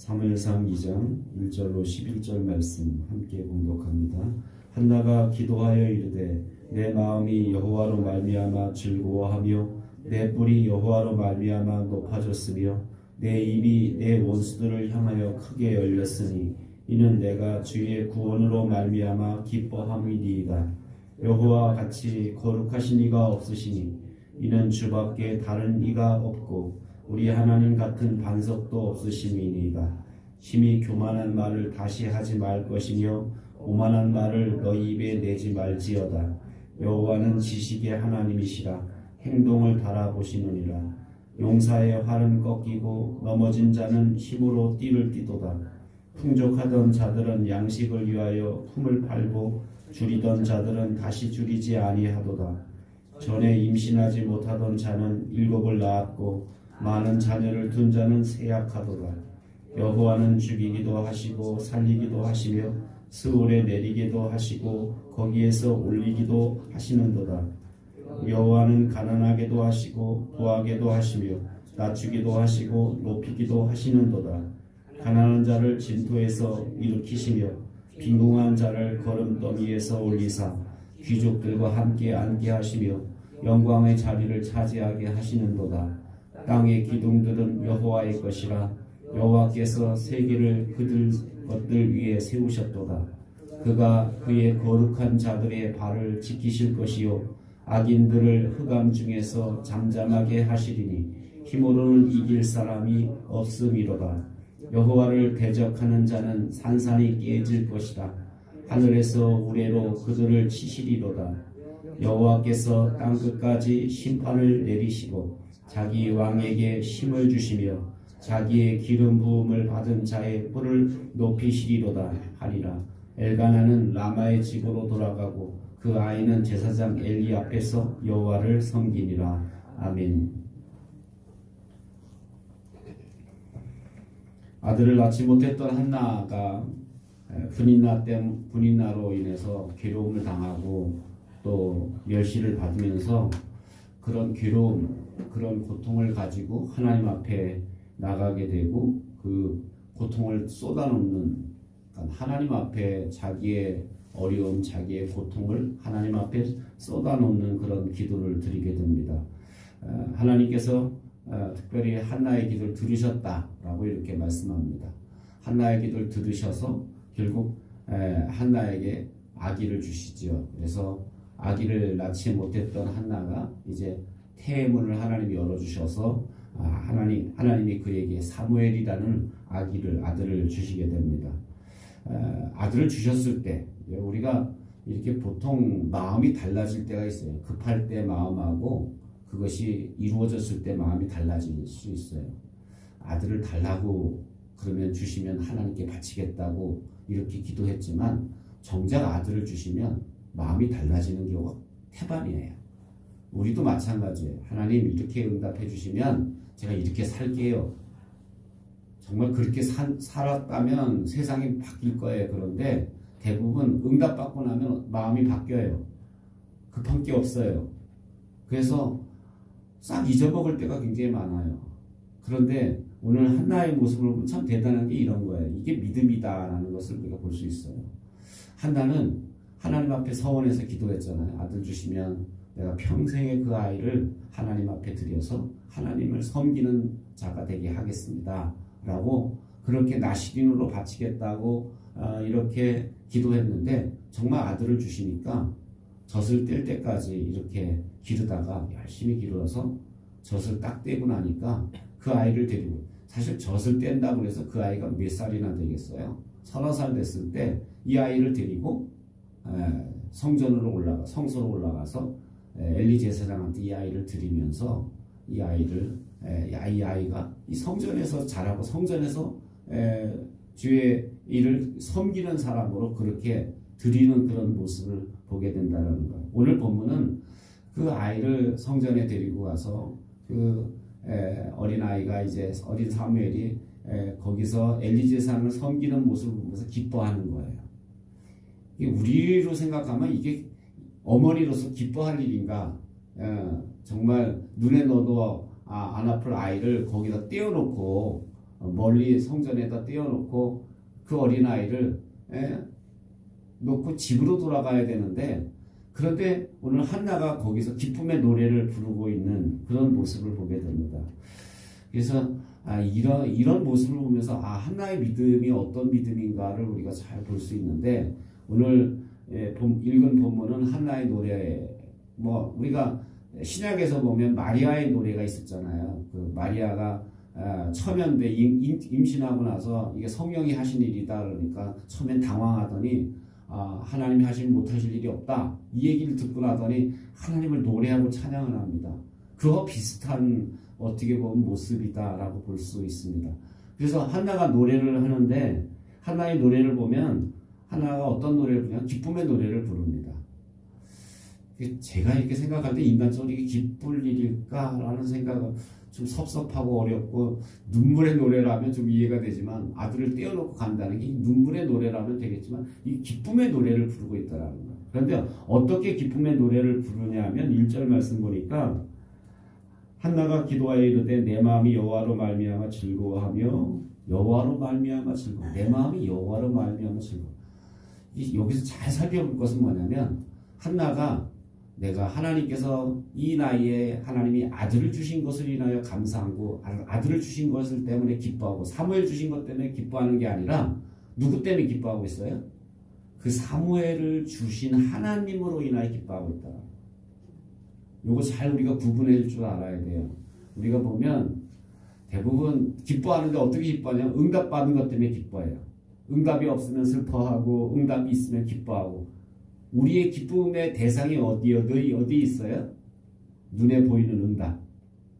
사무엘상 2장 1절로 11절 말씀 함께 공독합니다. 한나가 기도하여 이르되 내 마음이 여호와로 말미암아 즐거워하며 내 뿔이 여호와로 말미암아 높아졌으며 내 입이 내 원수들을 향하여 크게 열렸으니 이는 내가 주의 구원으로 말미암아 기뻐함이니이다. 여호와 같이 거룩하신 이가 없으시니 이는 주밖에 다른 이가 없고 우리 하나님 같은 반석도 없으심이니이다. 심히 교만한 말을 다시 하지 말 것이며 오만한 말을 너희 입에 내지 말지어다. 여호와는 지식의 하나님이시라 행동을 달아보시느니라. 용사의 활은 꺾이고 넘어진 자는 힘으로 띠를 띠도다. 풍족하던 자들은 양식을 위하여 품을 팔고 줄이던 자들은 다시 줄이지 아니하도다. 전에 임신하지 못하던 자는 일곱을 낳았고 많은 자녀를 둔 자는 세약하도다. 여호와는 죽이기도 하시고 살리기도 하시며 스올에 내리기도 하시고 거기에서 올리기도 하시는도다. 여호와는 가난하게도 하시고 부하게도 하시며 낮추기도 하시고 높이기도 하시는도다. 가난한 자를 진토에서 일으키시며 빈궁한 자를 걸음더미에서 올리사 귀족들과 함께 앉게 하시며 영광의 자리를 차지하게 하시는도다. 땅의 기둥들은 여호와의 것이라 여호와께서 세계를 그들 것들 위에 세우셨도다. 그가 그의 거룩한 자들의 발을 지키실 것이요 악인들을 흑암 중에서 잠잠하게 하시리니 힘으로는 이길 사람이 없음이로다. 여호와를 대적하는 자는 산산이 깨질 것이다. 하늘에서 우레로 그들을 치시리로다. 여호와께서 땅 끝까지 심판을 내리시고 자기 왕에게 힘을 주시며 자기의 기름 부음을 받은 자의 뿔을 높이시리로다 하리라. 엘가나는 라마의 집으로 돌아가고 그 아이는 제사장 엘리 앞에서 여호와를 섬기니라. 아멘. 아들을 낳지 못했던 한나가 분인나 때 분인나로 인해서 괴로움을 당하고 또 멸시를 받으면서 그런 괴로움, 그런 고통을 가지고 하나님 앞에 나가게 되고 그 고통을 쏟아놓는 그러니까 하나님 앞에 자기의 어려움, 자기의 고통을 하나님 앞에 쏟아놓는 그런 기도를 드리게 됩니다. 하나님께서 특별히 한나의 기도를 들으셨다라고 이렇게 말씀합니다. 한나의 기도를 들으셔서 결국 한나에게 아기를 주시지요. 그래서 아기를 낳지 못했던 한나가 이제 태문을 하나님이 열어주셔서 아, 하나님 하나님이 그에게 사무엘이라는 아기를 아들을 주시게 됩니다. 아들을 주셨을 때 우리가 이렇게 보통 마음이 달라질 때가 있어요. 급할 때 마음하고 그것이 이루어졌을 때 마음이 달라질 수 있어요. 아들을 달라고 그러면 주시면 하나님께 바치겠다고 이렇게 기도했지만 정작 아들을 주시면 마음이 달라지는 경우가 태반이에요. 우리도 마찬가지예요. 하나님 이렇게 응답해 주시면 제가 이렇게 살게요. 정말 그렇게 사, 살았다면 세상이 바뀔 거예요. 그런데 대부분 응답받고 나면 마음이 바뀌어요. 급한 게 없어요. 그래서 싹 잊어먹을 때가 굉장히 많아요. 그런데 오늘 한나의 모습을 보면 참 대단한 게 이런 거예요. 이게 믿음이다라는 것을 우리가 볼 수 있어요. 한나는 하나님 앞에 서원해서 기도했잖아요. 아들 주시면 내가 평생에 그 아이를 하나님 앞에 드려서 하나님을 섬기는 자가 되게 하겠습니다. 라고 그렇게 나시린으로 바치겠다고 어, 이렇게 기도했는데 정말 아들을 주시니까 젖을 뗄 때까지 이렇게 기르다가 열심히 기르어서 젖을 딱 떼고 나니까 그 아이를 데리고 사실 젖을 뗀다고 해서 그 아이가 몇 살이나 되겠어요? 서너 살 됐을 때 이 아이를 데리고 성전으로 올라가 성소로 올라가서 엘리 제사장한테 이 아이를 드리면서 이 아이를 이 아이가 이 성전에서 자라고 성전에서 주의 일을 섬기는 사람으로 그렇게 드리는 그런 모습을 보게 된다는 거예요. 오늘 본문은 그 아이를 성전에 데리고 가서 그 어린 아이가 이제 어린 사무엘이 거기서 엘리 제사장을 섬기는 모습을 보면서 기뻐하는 거예요. 우리로 생각하면 이게 어머니로서 기뻐할 일인가? 정말 눈에 넣어도 안 아플 아이를 거기다 떼어놓고 멀리 성전에다 띄워놓고 그 어린 아이를 예, 놓고 집으로 돌아가야 되는데 그런데 오늘 한나가 거기서 기쁨의 노래를 부르고 있는 그런 모습을 보게 됩니다. 그래서 아, 이런 이런 모습을 보면서 아 한나의 믿음이 어떤 믿음인가를 우리가 잘 볼 수 있는데 오늘 예, 본- 읽은 본문은 한나의 노래 뭐 우리가 신약에서 보면 마리아의 노래가 있었잖아요. 그 마리아가 아, 임- 임신하고 나서 이게 성령이 하신 일이다 그러니까 처음엔 당황하더니 아, 하나님이 하시면 못하실 일이 없다 이 얘기를 듣고 나더니 하나님을 노래하고 찬양을 합니다. 그와 비슷한 어떻게 보면 모습이다라고 볼 수 있습니다. 그래서 한나가 노래를 하는데 한나의 노래를 보면 한나가 어떤 노래를 부르냐 기쁨의 노래를 부릅니다. 제가 이렇게 생각할 때 인간적으로 이게 기쁠 일일까라는 생각은 좀 섭섭하고 어렵고 눈물의 노래라면 좀 이해가 되지만 아들을 떼어놓고 간다는 게 눈물의 노래라면 되겠지만 이 기쁨의 노래를 부르고 있다라는 거예요. 그런데 어떻게 기쁨의 노래를 부르냐면 1절 말씀 보니까 한나가 기도하여 이르되 내 마음이 여호와로 말미암아 즐거워하며 여호와로 말미암아 즐거워. 내 마음이 여호와로 말미암아 즐거워. 이- 여기서 잘 살펴볼 것은 뭐냐면 한나가 내가 하나님께서 이 나이에 하나님이 아들을 주신 것을 인하여 감사하고 아- 아들을 주신 것을 때문에 기뻐하고 사무엘 주신 것 때문에 기뻐하는 게 아니라 누구 때문에 기뻐하고 있어요? 그 사무엘을 주신 하나님으로 인하여 기뻐하고 있다. 요거 잘 우리가 구분해 줄줄 알아야 돼요. 우리가 보면 대부분 기뻐하는데 어떻게 기뻐하냐면 응답 받은 것 때문에 기뻐해요. 응답이 없으면 슬퍼하고 응답이 있으면 기뻐하고 우리의 기쁨의 대상이 어디 어디 어디 있어요? 눈에 보이는 응답,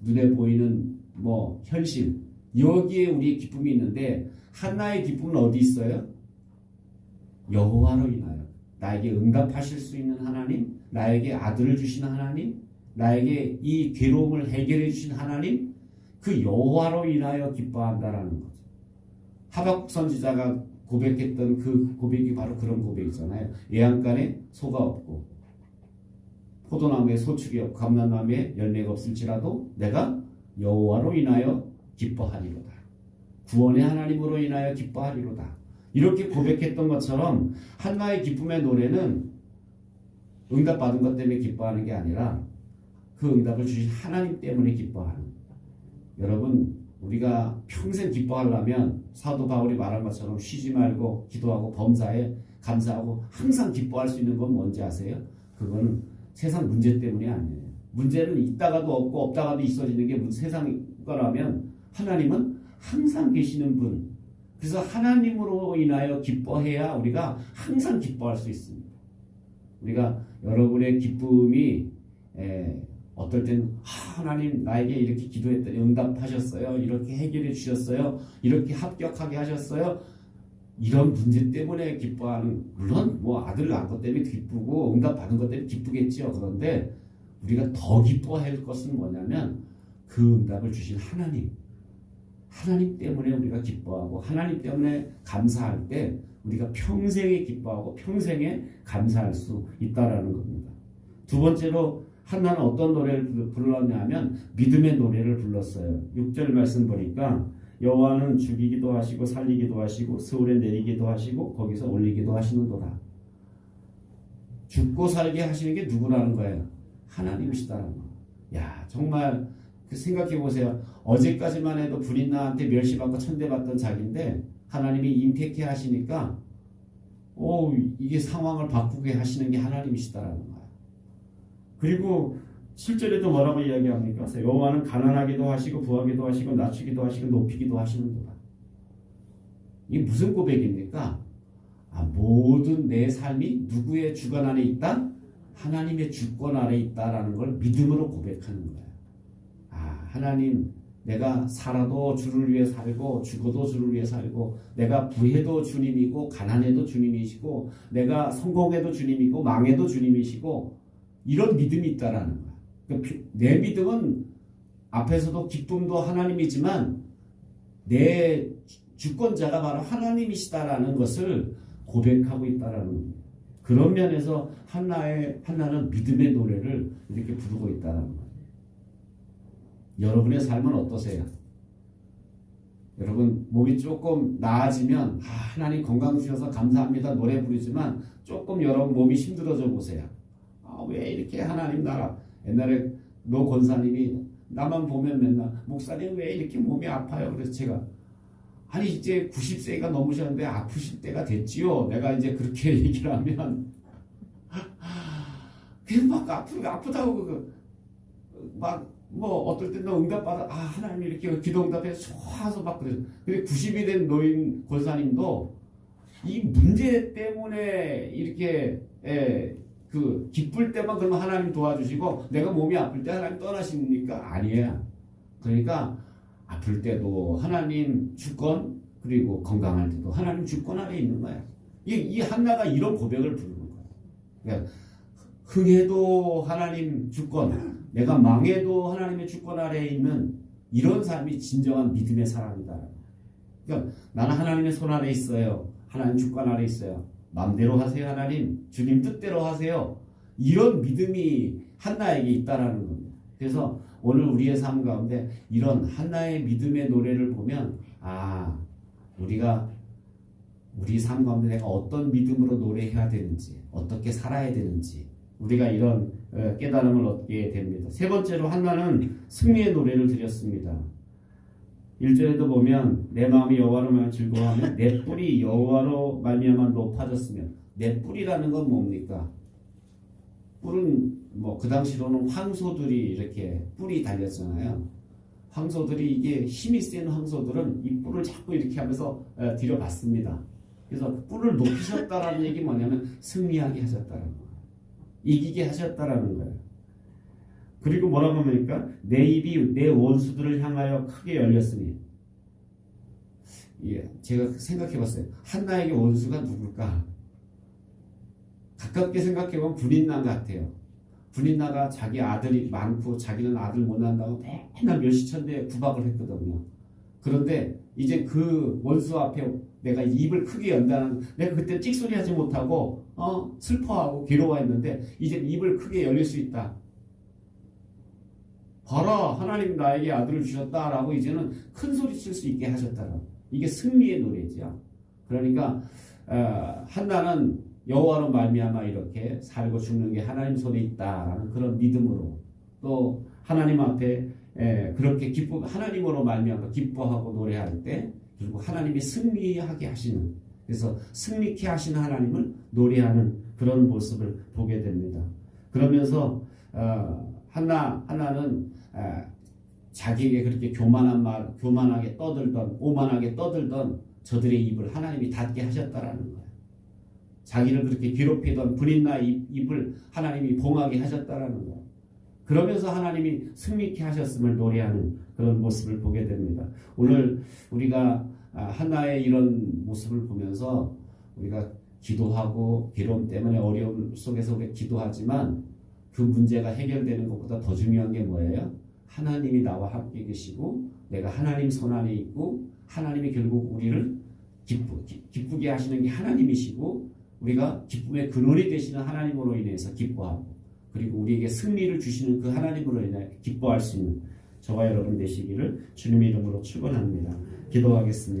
눈에 보이는 뭐 현실 여기에 우리의 기쁨이 있는데 하나의 기쁨은 어디 있어요? 여호와로 인하여 나에게 응답하실 수 있는 하나님, 나에게 아들을 주신 하나님, 나에게 이 괴로움을 해결해 주신 하나님, 그 여호와로 인하여 기뻐한다라는 거죠. 하박국 선지자가 고백했던 그 고백이 바로 그런 고백이잖아요. 예안간에 소가 없고 포도나무에 소축이 없고 감람나무에 열매가 없을지라도 내가 여호와로 인하여 기뻐하리로다. 구원의 하나님으로 인하여 기뻐하리로다. 이렇게 고백했던 것처럼 한나의 기쁨의 노래는 응답받은 것 때문에 기뻐하는 게 아니라 그 응답을 주신 하나님 때문에 기뻐하는 여러분 우리가 평생 기뻐하려면 사도 바울이 말한 것처럼 쉬지 말고 기도하고 범사에 감사하고 항상 기뻐할 수 있는 건 뭔지 아세요? 그거는 세상 문제 때문이 아니에요. 문제는 있다가도 없고 없다가도 있어지는 게 세상 거라면 하나님은 항상 계시는 분. 그래서 하나님으로 인하여 기뻐해야 우리가 항상 기뻐할 수 있습니다. 우리가 여러분의 기쁨이 에, 어떨 땐 아, 하나님 나에게 이렇게 기도했더니 응답하셨어요. 이렇게 해결해 주셨어요. 이렇게 합격하게 하셨어요. 이런 문제 때문에 기뻐하는 물론 뭐 아들 낳은 것 때문에 기쁘고 응답 받은 것 때문에 기쁘겠지요. 그런데 우리가 더 기뻐할 것은 뭐냐면 그 응답을 주신 하나님 하나님 때문에 우리가 기뻐하고 하나님 때문에 감사할 때 우리가 평생에 기뻐하고 평생에 감사할 수 있다라는 겁니다. 두 번째로 한나는 어떤 노래를 불렀냐면 믿음의 노래를 불렀어요. 6절 말씀 보니까 여호와는 죽이기도 하시고 살리기도 하시고 서울에 내리기도 하시고 거기서 올리기도 하시는도다. 죽고 살게 하시는 게 누구라는 거예요? 하나님이시다라는 거. 야 정말 그 생각해 보세요. 어제까지만 해도 불인 나한테 멸시받고 천대받던 자기인데 하나님이 임택해 하시니까 오 이게 상황을 바꾸게 하시는 게 하나님이시다라는 거예요. 그리고 7절에도 뭐라고 이야기합니까? 여호와는 가난하기도 하시고 부하기도 하시고 낮추기도 하시고 높이기도 하시는도다. 이게 무슨 고백입니까? 아, 모든 내 삶이 누구의 주관 안에 있다? 하나님의 주권 아래 있다라는 걸 믿음으로 고백하는 거예요. 아, 하나님, 내가 살아도 주를 위해 살고 죽어도 주를 위해 살고 내가 부해도 주님이고 가난해도 주님이시고 내가 성공해도 주님이고 망해도 주님이시고 이런 믿음이 있다라는 거야. 그러니까 내 믿음은 앞에서도 기쁨도 하나님이지만 내 주권자가 바로 하나님이시다라는 것을 고백하고 있다라는 겁니다. 그런 면에서 한나의 한나는 믿음의 노래를 이렇게 부르고 있다라는 거예요. 여러분의 삶은 어떠세요? 여러분 몸이 조금 나아지면 아, 하나님 건강 주셔서 감사합니다 노래 부르지만 조금 여러분 몸이 힘들어져 보세요. 아, 왜 이렇게 하나님 나라 옛날에 노 권사님이 나만 보면 맨날 목사님 왜 이렇게 몸이 아파요? 그래서 제가 아니 이제 90세가 넘으셨는데 아프실 때가 됐지요. 내가 이제 그렇게 얘기를 하면 그냥 막 아프고 아프다고 막뭐 어떨 때는 응답받아 아 하나님 이렇게 기도 응답해 좋아서 막 그래요. 근데 90이 된 노인 권사님도 이 문제 때문에 이렇게 예, 그 기쁠 때만 그러면 하나님 도와주시고 내가 몸이 아플 때 하나님 떠나십니까? 아니에요. 그러니까 아플 때도 하나님 주권 그리고 건강할 때도 하나님 주권 아래 있는 거야. 이, 이 한나가 이런 고백을 부르는 거야. 그러니까 흥해도 하나님 주권, 내가 망해도 하나님의 주권 아래에 있는 이런 삶이 진정한 믿음의 사람이다. 그러니까 나는 하나님의 손 아래 있어요. 하나님 주권 아래 있어요. 마음대로 하세요, 하나님. 주님 뜻대로 하세요. 이런 믿음이 한나에게 있다라는 겁니다. 그래서 오늘 우리의 삶 가운데 이런 한나의 믿음의 노래를 보면 아 우리가 우리 삶 가운데 내가 어떤 믿음으로 노래해야 되는지 어떻게 살아야 되는지 우리가 이런 어, 깨달음을 얻게 됩니다. 세 번째로 한나는 승리의 노래를 드렸습니다. 1절에도 보면 내 마음이 여호와로 즐거워하며 내 뿔이 여호와로 말미암아 높아졌으면 내 뿔이라는 건 뭡니까? 뿔은 뭐 그 당시로는 황소들이 이렇게 뿔이 달렸잖아요. 황소들이 이게 힘이 센 황소들은 이 뿔을 자꾸 이렇게 하면서 어, 들여봤습니다. 그래서 뿔을 높이셨다라는 얘기 뭐냐면 승리하게 하셨다는 거예요. 이기게 하셨다라는 거예요. 그리고 뭐라고 합니까? 내 입이 내 원수들을 향하여 크게 열렸으니. 예, 제가 생각해 봤어요. 한나에게 원수가 누굴까? 가깝게 생각해 보면 분인남 같아요. 분인나가 자기 아들이 많고 자기는 아들 못 낳는다고 맨날 멸시천대 구박을 했거든요. 그런데 이제 그 원수 앞에 내가 입을 크게 연다는 내가 그때 찍소리 하지 못하고 어 슬퍼하고 괴로워했는데 이제 입을 크게 열릴 수 있다. 봐라 하나님 나에게 아들을 주셨다라고 이제는 큰 소리 칠 수 있게 하셨다라. 이게 승리의 노래죠. 그러니까 어, 한나는 여호와로 말미암아 이렇게 살고 죽는 게 하나님 손에 있다라는 그런 믿음으로 또 하나님 앞에 에, 그렇게 기쁨 하나님으로 말미암아 기뻐하고 노래할 때 결국 하나님이 승리하게 하시는 그래서 승리케 하시는 하나님을 노래하는 그런 모습을 보게 됩니다. 그러면서 어, 하나 하나는 에, 자기에게 그렇게 교만한 말, 교만하게 떠들던 오만하게 떠들던 저들의 입을 하나님이 닫게 하셨다라는 거예요. 자기를 그렇게 괴롭히던 불인나 입을 하나님이 봉하게 하셨다라는 거예요. 그러면서 하나님이 승리케 하셨음을 노래하는 그런 모습을 보게 됩니다. 오늘 우리가 하나의 이런 모습을 보면서 우리가 기도하고 괴로움 때문에 어려움 속에서 우리가 기도하지만 그 문제가 해결되는 것보다 더 중요한 게 뭐예요? 하나님이 나와 함께 계시고 내가 하나님 손 안에 있고 하나님이 결국 우리를 기쁘, 기쁘게 하시는 게 하나님이시고 우리가 기쁨의 근원이 되시는 하나님으로 인해서 기뻐하고 그리고 우리에게 승리를 주시는 그 하나님으로 인해 기뻐할 수 있는 저와 여러분 되시기를 주님의 이름으로 축원합니다. 기도하겠습니다.